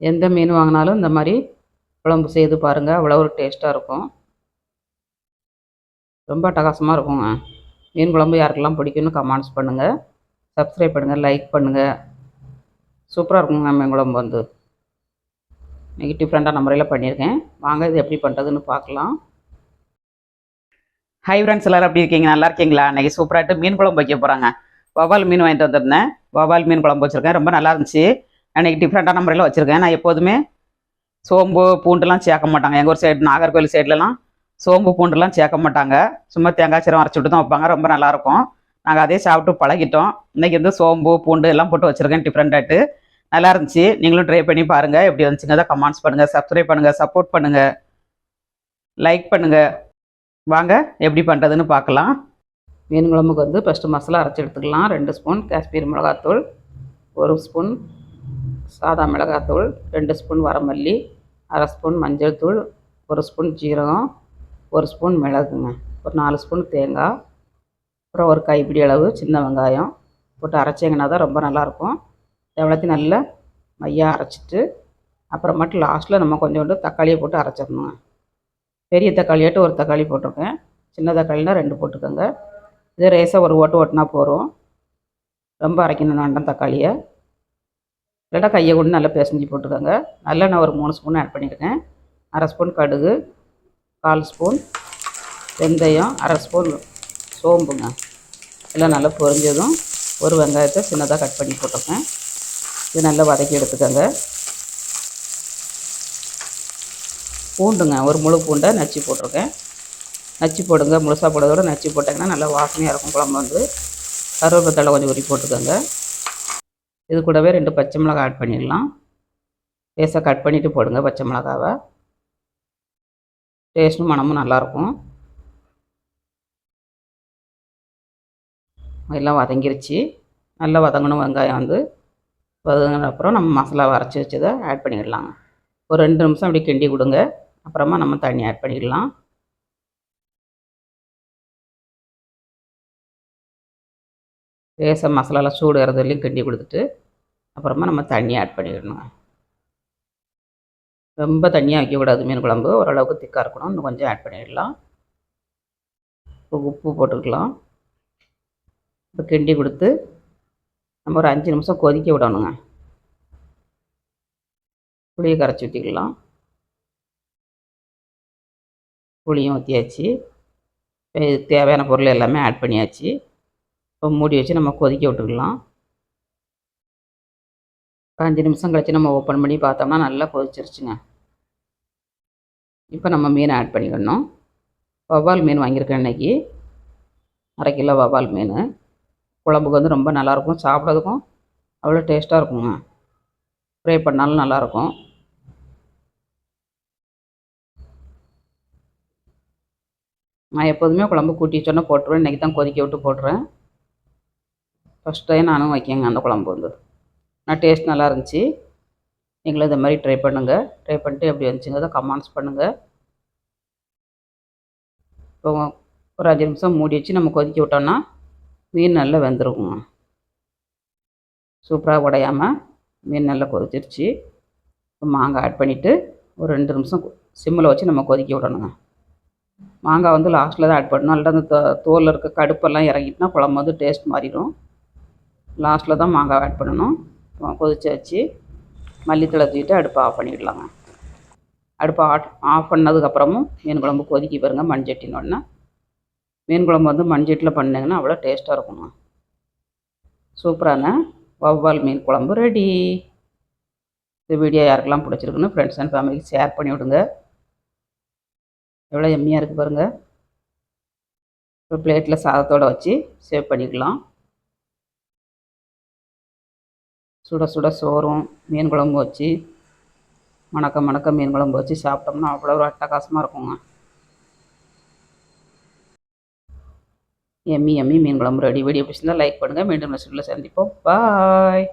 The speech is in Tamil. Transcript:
எந்த மீன் வாங்கினாலும் இந்த மாதிரி குழம்பு செய்து பாருங்கள் அவ்வளோ ஒரு டேஸ்ட்டாக இருக்கும். ரொம்ப அட்டகாசமாக இருக்குங்க. மீன் குழம்பு யாருக்கெல்லாம் பிடிக்கும்னு கமெண்ட்ஸ் பண்ணுங்கள் சப்ஸ்கிரைப் பண்ணுங்கள் லைக் பண்ணுங்கள் சூப்பராக இருக்குங்க மீன் குழம்பு வந்து. இன்றைக்கி டிஃப்ரெண்ட்டான முறையில் பண்ணியிருக்கேன். வாங்க இது எப்படி பண்ணுறதுன்னு பார்க்கலாம். ஹை ஃப்ரெண்ட்ஸ் எல்லோரும் எப்படி இருக்கீங்க? நல்லா இருக்கீங்களா? இன்றைக்கி சூப்பராகிட்டு மீன் குழம்பு வைக்க போகிறாங்க வவால் மீன் வாங்கிட்டு வந்திருந்தேன். வவால் மீன் குழம்பு வச்சுருக்கேன். ரொம்ப நல்லா இருந்துச்சு. அன்றைக்கி டிஃப்ரெண்ட்டான முறையில் வச்சுருக்கேன். நான் எப்போதுமே சோம்பு பூண்டுலாம் சேர்க்க மாட்டாங்க. எங்கள் ஊர் சைடு நாகர்கோவில் சைட்லலாம் சோம்பு பூண்டுலாம் சேர்க்க மாட்டாங்க. சும்மா தேங்காய் சீரம் அரைச்சி விட்டு தான் வைப்பாங்க. ரொம்ப நல்லாயிருக்கும். நாங்கள் அதே சாப்பிட்டு பழகிட்டோம். இன்றைக்கி வந்து சோம்பு பூண்டு எல்லாம் போட்டு வச்சுருக்கேன். டிஃப்ரெண்ட்டாகிட்டு நல்லா இருந்துச்சு நீங்களும் ட்ரை பண்ணி பாருங்கள் எப்படி வந்துச்சுங்க தான் கமெண்ட்ஸ் பண்ணுங்கள் சப்ஸ்கிரைப் பண்ணுங்கள் சப்போர்ட் பண்ணுங்கள் லைக் பண்ணுங்கள் வாங்க எப்படி பண்ணுறதுன்னு பார்க்கலாம். மீன் குழம்புக்கு வந்து ஃபஸ்ட்டு மசாலா அரைச்சி எடுத்துக்கலாம். ரெண்டு ஸ்பூன் காஷ்மீர் மிளகாத்தூள் ஒரு ஸ்பூன் சாதா மிளகாத்தூள் ரெண்டு ஸ்பூன் வரமல்லி அரை ஸ்பூன் மஞ்சள் தூள் ஒரு ஸ்பூன் ஜீரகம் ஒரு ஸ்பூன் மிளகுங்க ஒரு நாலு ஸ்பூன் தேங்காய் அப்புறம் ஒரு கைப்பிடி அளவு சின்ன வெங்காயம் போட்டு அரைச்சிங்கன்னா தான் ரொம்ப நல்லாயிருக்கும். எவ்வளோத்தையும் நல்லா மையாக அரைச்சிட்டு அப்புறமேட்டு லாஸ்ட்டில் நம்ம கொஞ்சோண்டு தக்காளியை போட்டு அரைச்சிடணுங்க. பெரிய தக்காளியாட்டு ஒரு தக்காளி போட்டிருக்கேன். சின்ன தக்காளினா ரெண்டு போட்டுக்கோங்க. இது ரேஸாக ஒரு ஓட்டு ஓட்டினா போகிறோம் ரொம்ப அரைக்கணும் வேண்டாம் தக்காளியை. இல்லைன்னா கையை கொண்டு நல்லா பிசைஞ்சு போட்டுக்கோங்க. நல்லெண்ணெய் ஒரு மூணு ஸ்பூன் ஆட் பண்ணியிருக்கேன். அரை ஸ்பூன் கடுகு கால் ஸ்பூன் வெந்தயம் அரை ஸ்பூன் சோம்புங்க. எல்லாம் நல்லா பொரிஞ்சதும் ஒரு வெங்காயத்தை சின்னதாக கட் பண்ணி போட்டிருக்கேன். இது நல்லா வதக்கி எடுத்துக்கோங்க. பூண்டுங்க ஒரு முழு பூண்டை நச்சு போட்டிருக்கேன். நச்சு போடுங்க முழுசாக போடுறதோட நச்சு போட்டிங்கன்னா நல்லா வாசனையாக இருக்கும் குழம்பு வந்து. கருவேப்பத்தலை கொஞ்சம் உரி போட்டுக்கோங்க. இது கூடவே ரெண்டு பச்சை மிளகா ஆட் பண்ணிடலாம். லேசாக கட் பண்ணிவிட்டு போடுங்க பச்சை மிளகாவை. டேஸ்ட்டும் மனமும் நல்லாயிருக்கும். எல்லாம் வதங்கிருச்சு. நல்லா வதங்கணும் வெங்காயம் வந்து வதங்கின அப்புறம் நம்ம மசாலாவை அரைச்சி வச்சதை ஆட் பண்ணிடலாங்க. ஒரு ரெண்டு நிமிஷம் அப்படி கிண்டி கொடுங்க. அப்புறமா நம்ம தண்ணி ஆட் பண்ணிடலாம். லேசாக மசாலாலாம் சூடு வரதுலையும் கிண்டி கொடுத்துட்டு அப்புறமா நம்ம தண்ணி ஆட் பண்ணிடணும். ரொம்ப தண்ணியாக வைக்கக்கூடாது மீன் குழம்பு. ஓரளவுக்கு திக்காக இருக்கணும். இன்னும் கொஞ்சம் ஆட் பண்ணிடலாம். உப்பு போட்டுக்கலாம். இப்போ கிண்டி கொடுத்து நம்ம ஒரு அஞ்சு நிமிஷம் கொதிக்க விடணுங்க. புளியை கரைச்சி ஊற்றிக்கலாம் புளியும் ஊற்றியாச்சு தேவையான பொருள் எல்லாமே ஆட் பண்ணியாச்சு. இப்போ மூடி வச்சு நம்ம கொதிக்க விட்டுக்கலாம். அஞ்சு நிமிஷம் கழித்து நம்ம ஓப்பன் பண்ணி பார்த்தோம்னா நல்லா கொதிச்சிருச்சுங்க. இப்போ நம்ம மீன் ஆட் பண்ணிக்கணும் வவ்வால் மீன் வாங்கியிருக்கேன் இன்றைக்கி அரை கிலோ வவ்வால் மீன். குழம்புக்கு வந்து ரொம்ப நல்லாயிருக்கும். சாப்பிட்றதுக்கும் அவ்வளோ டேஸ்ட்டாக இருக்குங்க. ஃப்ரை பண்ணாலும் நல்லாயிருக்கும். நான் எப்போதுமே குழம்பு கூட்டி சொன்னால் போட்டுருவேன். இன்றைக்கி தான் கொதிக்க விட்டு போட்டுறேன். ஃபஸ்ட் டைம் நானும் வைக்கேங்க அந்த குழம்பு வந்து. ஆனால் டேஸ்ட் நல்லா இருந்துச்சு நீங்களும் இந்த மாதிரி ட்ரை பண்ணுங்கள் ட்ரை பண்ணிட்டு எப்படி அதை கமெண்ட்ஸ் பண்ணுங்கள் இப்போ ஒரு அஞ்சு நிமிஷம் மூடி வச்சு நம்ம கொதிக்க விட்டோம்னா மீன் நல்லா வெந்துருக்குங்க சூப்பராக உடையாமல் மீன் நல்லா கொதிச்சிருச்சு. மாங்காய் ஆட் பண்ணிவிட்டு ஒரு ரெண்டு நிமிஷம் சிம்மில் வச்சு நம்ம கொதிக்க விடணுங்க. மாங்காய் வந்து லாஸ்ட்டில் தான் ஆட் பண்ணணும். அல்லது அந்த தோலில் இருக்க கடுப்பெல்லாம் இறங்கிட்டுனா குழம்பு வந்து டேஸ்ட் மாறிடும். லாஸ்ட்டில் தான் மாங்காய் ஆட் பண்ணணும். கொதிச்சாச்சு. மல்லித்தலை தூக்கிட்டு அடுப்பை ஆஃப் பண்ணிடலாங்க. அடுப்பை ஆட் ஆஃப் பண்ணதுக்கப்புறமும் மீன் குழம்பு கொதிக்கி பாருங்கள் மண்சட்டினோடனே மீன் குழம்பு வந்து மண்சட்டியில் பண்ணிங்கன்னா அவ்வளோ டேஸ்ட்டாக இருக்குங்க. சூப்பரான வவ்வால் மீன் குழம்பு ரெடி. இந்த வீடியோ யாருக்கெல்லாம் பிடிச்சிருக்குன்னு ஃப்ரெண்ட்ஸ் அண்ட் ஃபேமிலிக்கு ஷேர் பண்ணி விடுங்க. எவ்வளோ எம்மியாக இருக்குது பாருங்கள் இப்போ பிளேட்டில் சாதத்தோடு வச்சு சேவ் பண்ணிக்கலாம். சுட சுட சோறும் மீன் குழம்பு வச்சு மணக்க மணக்க மீன் குழம்பு வச்சு சாப்பிட்டோம்னா அவ்வளோ ஒரு அட்டகாசமாக இருக்குங்க. எம்மி எம்மி மீன் குழம்பு ரெடி வீடியோ பிடிச்சிருந்தால் லைக் பண்ணுங்கள் மீண்டும் நெக்ஸ்ட்டில் சந்திப்போம். பாய்